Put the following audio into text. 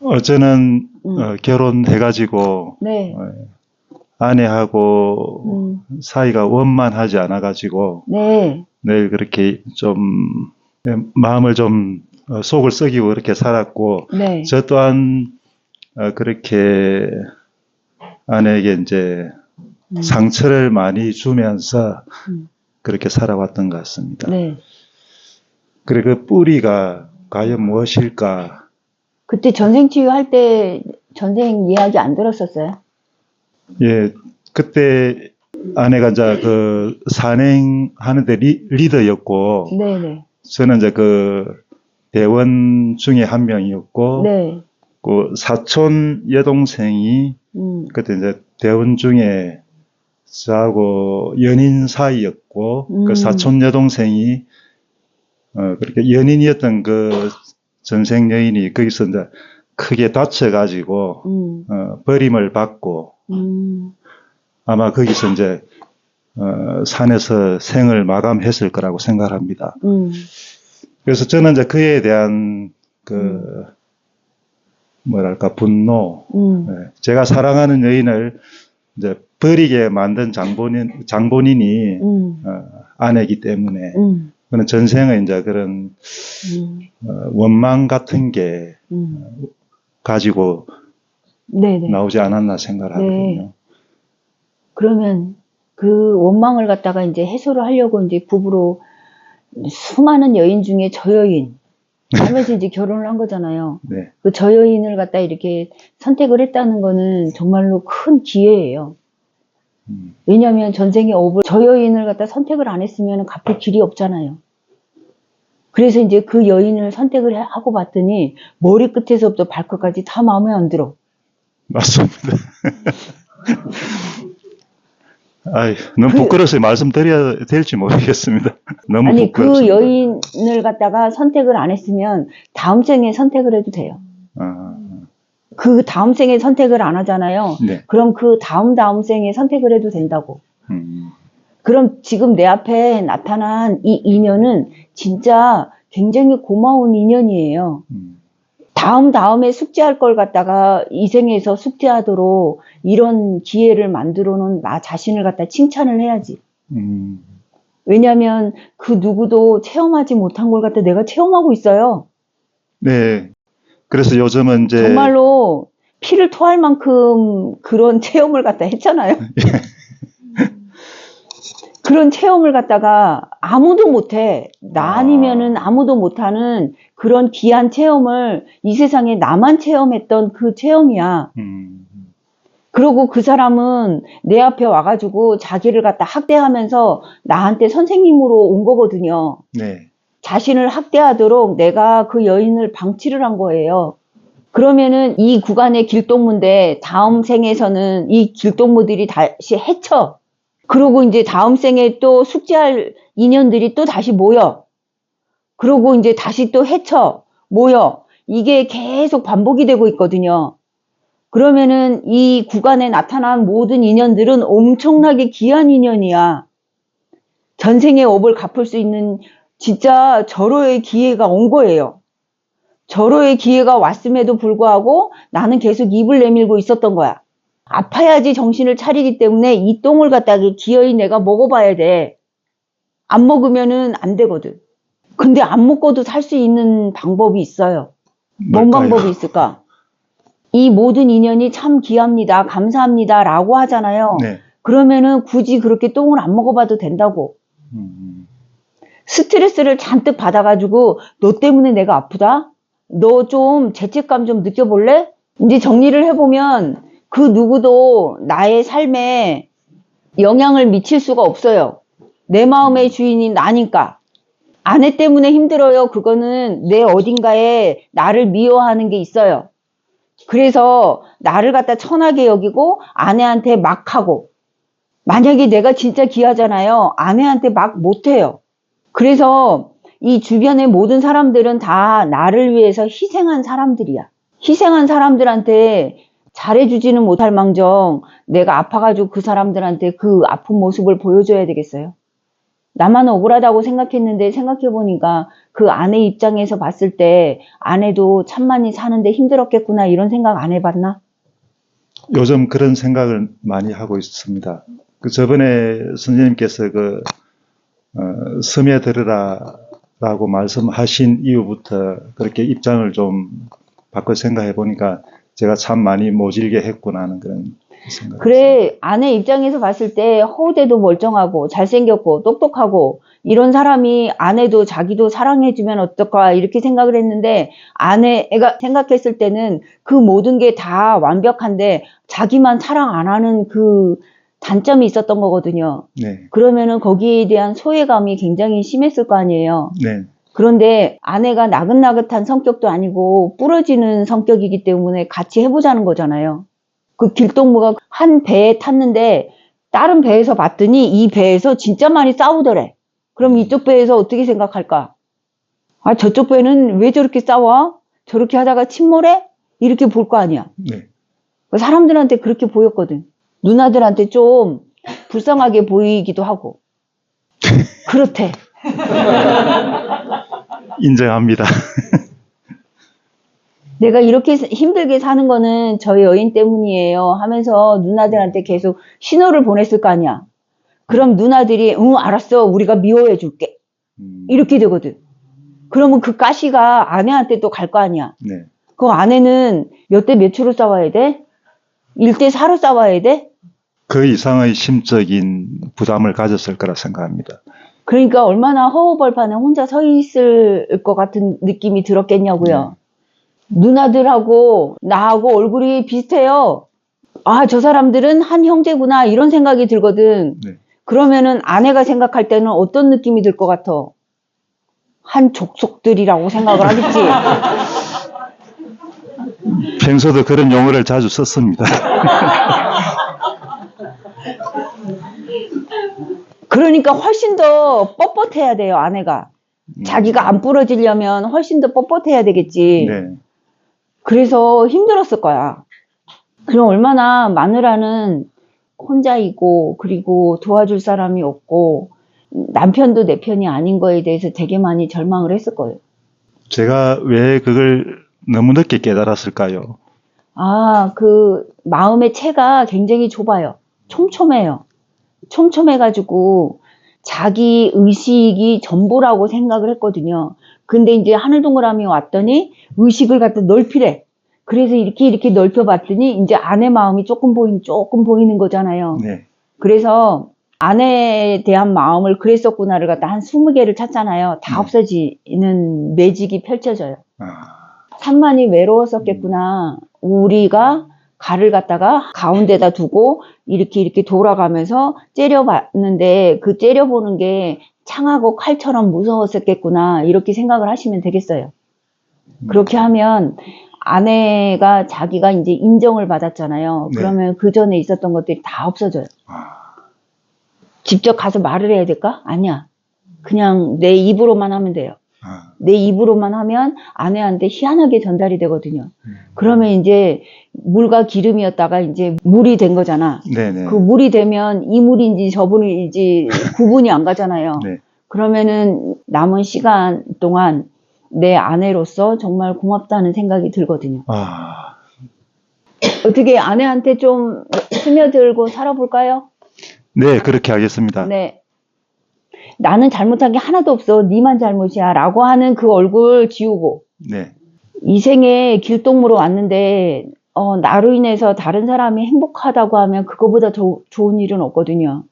어, 저는 음. 어, 결혼해가지고 네. 어, 아내하고 음. 사이가 원만하지 않아가지고 네. 늘 그렇게 좀 예, 마음을 좀 어, 속을 썩이고 그렇게 살았고 네. 저 또한 어, 그렇게 아내에게 이제 음. 상처를 많이 주면서 음. 그렇게 살아왔던 것 같습니다. 네. 그래 그 뿌리가 과연 무엇일까? 그때 전생 치유 할 때 전생 이야기 안 들었었어요? 예, 그때 아내가 이제 그 산행 하는데 리, 리더였고 네네. 저는 이제 그 대원 중에 한 명이었고 네. 그 사촌 여동생이 음. 그때 이제 대원 중에 저하고 연인 사이였고 음. 그 사촌 여동생이 어 그렇게 연인이었던 그 전생 여인이 거기서 이제 크게 다쳐가지고 음. 어 버림을 받고 음. 아마 거기서 이제 어 산에서 생을 마감했을 거라고 생각합니다. 음. 그래서 저는 이제 그에 대한 그 뭐랄까 분노, 음. 예, 제가 사랑하는 여인을 이제 버리게 만든 장본인 장본인이 음. 어, 아내기 때문에 음. 그는 전생에 이제 그런 음. 어, 원망 같은 게 음. 가지고 네네. 나오지 않았나 생각하거든요. 네. 그러면 그 원망을 갖다가 이제 해소를 하려고 이제 부부로 수많은 여인 중에 저 여인 하면서 이제 결혼을 한 거잖아요. 네, 그 저 여인을 갖다 이렇게 선택을 했다는 거는 정말로 큰 기회예요. 음, 왜냐하면 전생에 업을 저 여인을 갖다 선택을 안 했으면 갚을 길이 없잖아요. 그래서 이제 그 여인을 선택을 해- 하고 봤더니 머리 끝에서부터 발끝까지 다 마음에 안 들어. 맞습니다. 아이, 너무 그- 부끄러워서 말씀드려야 될지 모르겠습니다. 너무 아니 부끄럽습니다. 그 여인을 갖다가 선택을 안 했으면 다음 생에 선택을 해도 돼요. 아, 그 다음 생에 선택을 안 하잖아요. 네. 그럼 그 다음 다음 생에 선택을 해도 된다고. 음, 그럼 지금 내 앞에 나타난 이 인연은 진짜 굉장히 고마운 인연이에요. 음, 다음 다음에 숙제할 걸 갖다가 이 생에서 숙제하도록 이런 기회를 만들어 놓은 나 자신을 갖다 칭찬을 해야지. 음, 왜냐하면 그 누구도 체험하지 못한 걸 갖다 내가 체험하고 있어요. 네. 그래서 요즘은 이제 정말로 피를 토할 만큼 그런 체험을 갖다 했잖아요. 그런 체험을 갖다가 아무도 못해. 나 아. 아니면은 아무도 못하는 그런 귀한 체험을 이 세상에 나만 체험했던 그 체험이야. 음, 그러고 그 사람은 내 앞에 와가지고 자기를 갖다 학대하면서 나한테 선생님으로 온 거거든요. 네. 자신을 학대하도록 내가 그 여인을 방치를 한 거예요. 그러면은 이 구간의 길동무인데 다음 생에서는 이 길동무들이 다시 해쳐. 그러고 이제 다음 생에 또 숙제할 인연들이 또 다시 모여. 그러고 이제 다시 또 해쳐. 모여. 이게 계속 반복이 되고 있거든요. 그러면은 이 구간에 나타난 모든 인연들은 엄청나게 귀한 인연이야. 전생의 업을 갚을 수 있는 진짜 절호의 기회가 온 거예요. 절호의 기회가 왔음에도 불구하고 나는 계속 입을 내밀고 있었던 거야. 아파야지 정신을 차리기 때문에 이 똥을 갖다가 기어이 내가 먹어봐야 돼. 안 먹으면은 안 되거든. 근데 안 먹고도 살 수 있는 방법이 있어요. 뭔 뭘까요? 방법이 있을까? 이 모든 인연이 참 귀합니다. 감사합니다. 라고 하잖아요. 네. 그러면은 굳이 그렇게 똥을 안 먹어봐도 된다고. 음, 스트레스를 잔뜩 받아가지고 너 때문에 내가 아프다? 너 좀 죄책감 좀 느껴볼래? 이제 정리를 해보면 그 누구도 나의 삶에 영향을 미칠 수가 없어요. 내 마음의 주인이 나니까. 아내 때문에 힘들어요. 그거는 내 어딘가에 나를 미워하는 게 있어요. 그래서 나를 갖다 천하게 여기고 아내한테 막 하고 만약에 내가 진짜 귀하잖아요. 아내한테 막 못해요. 그래서 이 주변의 모든 사람들은 다 나를 위해서 희생한 사람들이야. 희생한 사람들한테 잘해주지는 못할 망정 내가 아파가지고 그 사람들한테 그 아픈 모습을 보여줘야 되겠어요? 나만 억울하다고 생각했는데 생각해보니까 그 아내 입장에서 봤을 때 아내도 참 많이 사는데 힘들었겠구나 이런 생각 안 해봤나? 요즘 그런 생각을 많이 하고 있습니다. 그 저번에 선생님께서 그 어, 섬에 들으라라고 말씀하신 이후부터 그렇게 입장을 좀 바꿔 생각해 보니까 제가 참 많이 모질게 했구나 하는 그런 생각. 그래 아내 입장에서 봤을 때 허우대도 멀쩡하고 잘생겼고 똑똑하고 이런 사람이 아내도 자기도 사랑해주면 어떨까 이렇게 생각을 했는데 아내가 생각했을 때는 그 모든 게 다 완벽한데 자기만 사랑 안 하는 그 단점이 있었던 거거든요. 네, 그러면은 거기에 대한 소외감이 굉장히 심했을 거 아니에요. 네, 그런데 아내가 나긋나긋한 성격도 아니고 부러지는 성격이기 때문에 같이 해보자는 거잖아요. 그 길동무가 한 배에 탔는데 다른 배에서 봤더니 이 배에서 진짜 많이 싸우더래. 그럼 이쪽 배에서 어떻게 생각할까? 아, 저쪽 배는 왜 저렇게 싸워? 저렇게 하다가 침몰해? 이렇게 볼 거 아니야. 네. 사람들한테 그렇게 보였거든. 누나들한테 좀 불쌍하게 보이기도 하고. 그렇대. 인정합니다. 내가 이렇게 힘들게 사는 거는 저희 여인 때문이에요 하면서 누나들한테 계속 신호를 보냈을 거 아니야. 그럼 누나들이 응 알았어 우리가 미워해 줄게 음, 이렇게 되거든. 그러면 그 가시가 아내한테 또 갈 거 아니야. 네, 그 아내는 몇 대 몇으로 싸워야 돼? 1대 4로 싸워야 돼? 그 이상의 심적인 부담을 가졌을 거라 생각합니다. 그러니까 얼마나 허우벌판에 혼자 서 있을 것 같은 느낌이 들었겠냐고요. 누나들하고 나하고 얼굴이 비슷해요. 아, 저 사람들은 한 형제구나 이런 생각이 들거든. 네. 그러면은 아내가 생각할 때는 어떤 느낌이 들 것 같아? 한 족속들이라고 생각을 하겠지. 평소도 그런 용어를 자주 썼습니다. 그러니까 훨씬 더 뻣뻣해야 돼요, 아내가. 자기가 안 부러지려면 훨씬 더 뻣뻣해야 되겠지. 네, 그래서 힘들었을 거야. 그럼 얼마나 마누라는 혼자이고, 그리고 도와줄 사람이 없고, 남편도 내 편이 아닌 거에 대해서 되게 많이 절망을 했을 거예요. 제가 왜 그걸 너무 늦게 깨달았을까요? 아, 그 마음의 체가 굉장히 좁아요. 촘촘해요. 촘촘해가지고 자기 의식이 전부라고 생각을 했거든요. 근데 이제 하늘 동그라미 왔더니 의식을 갖다 넓히래. 그래서 이렇게 이렇게 넓혀봤더니 이제 아내 마음이 조금 보인 조금 보이는 거잖아요. 네, 그래서 아내에 대한 마음을 그랬었구나를 갖다 한 20개를 찾잖아요. 다 네. 없어지는 매직이 펼쳐져요. 아, 산만이 외로웠었겠구나. 우리가 갈을 갖다가 가운데다 두고 이렇게 이렇게 돌아가면서 째려봤는데 그 째려보는 게 창하고 칼처럼 무서웠었겠구나. 이렇게 생각을 하시면 되겠어요. 그렇게 하면 아내가 자기가 이제 인정을 받았잖아요. 네. 그러면 그 전에 있었던 것들이 다 없어져요. 아, 직접 가서 말을 해야 될까? 아니야. 그냥 내 입으로만 하면 돼요. 아, 내 입으로만 하면 아내한테 희한하게 전달이 되거든요. 음. 그러면 이제 물과 기름이었다가 이제 물이 된 거잖아. 네네. 그 물이 되면 이 물인지 저 물인지 구분이 안 가잖아요. 네. 그러면은 남은 시간 동안 내 아내로서 정말 고맙다는 생각이 들거든요. 아, 어떻게 아내한테 좀 스며들고 살아볼까요? 네, 그렇게 하겠습니다. 네. 나는 잘못한 게 하나도 없어. 니만 잘못이야. 라고 하는 그 얼굴 지우고 네, 이 생에 길동무로 왔는데 어, 나로 인해서 다른 사람이 행복하다고 하면 그거보다 더 좋은 일은 없거든요.